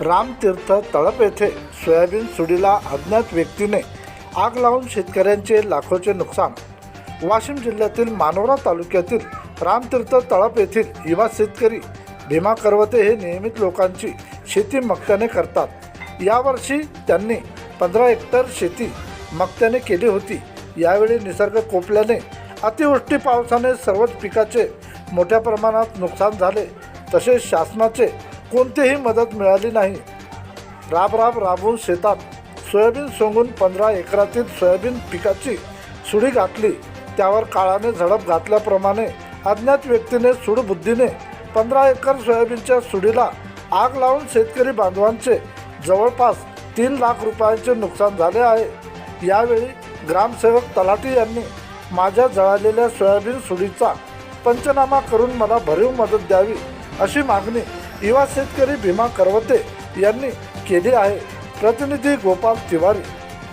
रामतीर्थ तळप येथे सोयाबीन सुडीला अज्ञात व्यक्तीने आग लावून शेतकऱ्यांचे लाखोचे नुकसान. वाशिम जिल्ह्यातील मानोरा तालुक्यातील रामतीर्थ तळप येथील युवा शेतकरी भीमा करवते हे नियमित लोकांची शेती मक्त्याने करतात. यावर्षी त्यांनी पंधरा हेक्टर शेती मक्त्याने केली होती. यावेळी निसर्ग कोपल्याने अतिवृष्टी पावसाने सर्वच पिकाचे मोठ्या प्रमाणात नुकसान झाले. तसेच शासनाचे कोणतीही मदत मिळाली नाही. राब राब राबून शेतात सोयाबीन सोंगून पंधरा एकरातील सोयाबीन पिकाची सुडी घातली. त्यावर काळाने झडप घातल्याप्रमाणे अज्ञात व्यक्तीने सुडबुद्धीने पंधरा एकर सोयाबीनच्या सुडीला आग लावून शेतकरी बांधवांचे जवळपास तीन लाख रुपयांचे नुकसान झाले आहे. यावेळी ग्रामसेवक तलाठी यांनी माझ्या जळालेल्या सोयाबीन सुडीचा पंचनामा करून मला भरीव मदत द्यावी अशी मागणी युवा शेतकरी भीमा करवते यांनी केली आहे प्रतिनिधी गोपाल तिवारी